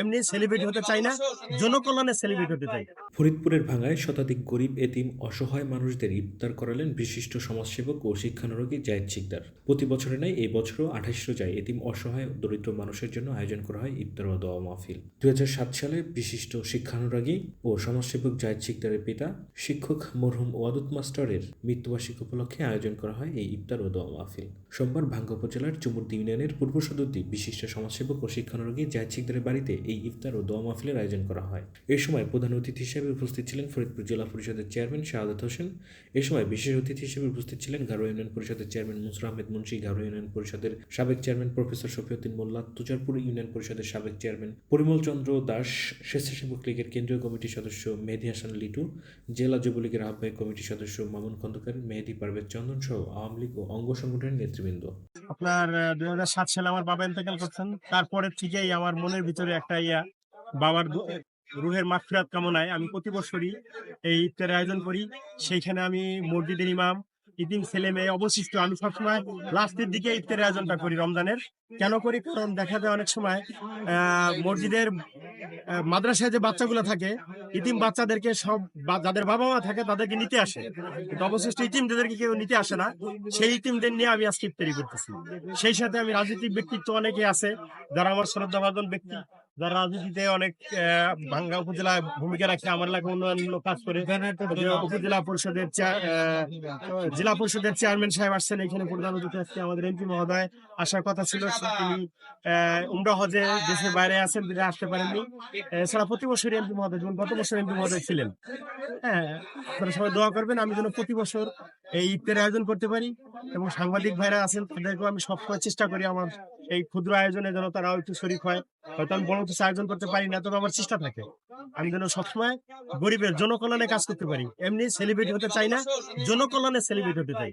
এমনি হতে চাই না, জনকল্যাণে হতে চাই। ফরিদপুরের ভাঙায় শতাধিক গরিব, এতিম, অসহায় মানুষদের ইফতার করালেন বিশিষ্ট সমাজসেবক ও শিক্ষানুরাগী শিকদার। প্রতি বছরে এই বছরও আঠাশ রোজায় এতিম, অসহায়, দরিদ্র মানুষের জন্য আয়োজন করা হয় ইফতার ও দোয়া মাহফিল। সালে বিশিষ্ট শিক্ষানুরাগী ও সমাজসেবক জায়েদ শিকদারের পিতা, শিক্ষক মরহুম ওয়াদুদ মাস্টারের মৃত্যুবার্ষিকী উপলক্ষে আয়োজন করা হয় এই ইফতার ও দোয়া মাহফিল। সোমবার ভাঙ্গা উপজেলার চুমুরদি ইউনিয়নের পূর্ব সদরদি বিশিষ্ট সমাজসেবক ও শিক্ষানুরাগী জায়েদ শিকদারের বাড়িতে এই ইফতার ও দোয়া মাহফিলের আয়োজন করা হয়। এ সময় প্রধান অতিথি হিসেবে উপস্থিত ছিলেন ফরিদপুর জেলা পরিষদের চেয়ারম্যান শাহাদাত হোসেন। এ সময় বিশেষ অতিথি হিসেবে উপস্থিত ছিলেন গারো ইউনিয়ন পরিষদের চেয়ারম্যান মুসর আহমেদ মুন্সি, গারো ইউনিয়ন পরিষদের সাবেক chairman professor Shafiuddin Molla Tujarpur union পরিষদের সাবেক চেয়ারম্যান পরিমল চন্দ্র দাস, স্বেচ্ছাসেবক লীগের কেন্দ্রীয় কমিটির সদস্য মেহেদি হাসান লিটু, জেলা যুবলীগের আহ্বায়ক কমিটির সদস্য মামুন খন্দকার, মেহেদি পারভেজ চন্দন সহ আওয়ামী লীগ ও অঙ্গ সংগঠনের নেতৃবৃন্দ। আপনার দুই হাজার সাত সালে আমার বাবা ইন্তেকাল করছেন। তারপরে থেকেই আমার মনের ভিতরে একটা ইয়া, বাবার রুহের মাগফিরাত কামনায় আমি প্রতি বছরই এই ইফতারের আয়োজন করি। সেইখানে আমি মসজিদের ইমাম, ইতিম, ছেলে মেয়ে অবশিষ্ট। আমি সবসময় লাস্টের দিকে ইফতারের আয়োজনটা করি রমজানের। কেন করি? কারণ দেখা যায় অনেক সময় মসজিদের মাদ্রাসায় যে বাচ্চাগুলো থাকে, ইতিম বাচ্চাদেরকে সব যাদের বাবা মা থাকে তাদেরকে নিতে আসে। কিন্তু অবশিষ্ট ইতিমদেরকে কেউ নিতে আসে না, সেই ইতিমদের নিয়ে আমি আজকে ইফতারি করতেছি। সেই সাথে আমি রাজনৈতিক ব্যক্তিত্ব অনেকে আছে, যারা আমার শ্রদ্ধাভাজন ব্যক্তি। যারা রাজনীতিতে অনেক ভাঙ্গা উপজেলায় ভূমিকা রাখে, আমার এলাকা কাজ করে। উপজেলা পরিষদের জেলা পরিষদের চেয়ারম্যান সাহেব আসছেন এখানে প্রধান অতিথি আমাদের এমপি মহোদয়। আসার কথা ছিল তিনি উমরা হজে দেশের বাইরে আছেন তিনি আসতে পারেননি। এছাড়া প্রতি বছর এমপি মহোদয় যেমন গত বছর এমপি মহোদয় ছিলেন। হ্যাঁ সবাই দোয়া করবেন, আমি যেন প্রতি বছর এই ইফতারের আয়োজন করতে পারি এবং সাংবাদিক ভাইরা আছেন, তাদেরকেও আমি সবসময় চেষ্টা করি আমার এই ক্ষুদ্র আয়োজনে যেন তারা একটু শরিক হয়, হয়তো আমি বড় কিছু আয়োজন করতে পারি না, তবে আমার চেষ্টা থাকে। আমি যেন সবসময় গরিবের জনকল্যাণে কাজ করতে পারি। এমনি সেলিব্রিটি হতে চাই না, জনকল্যাণে সেলিব্রিটি হতে চাই।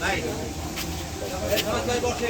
ভাই বসে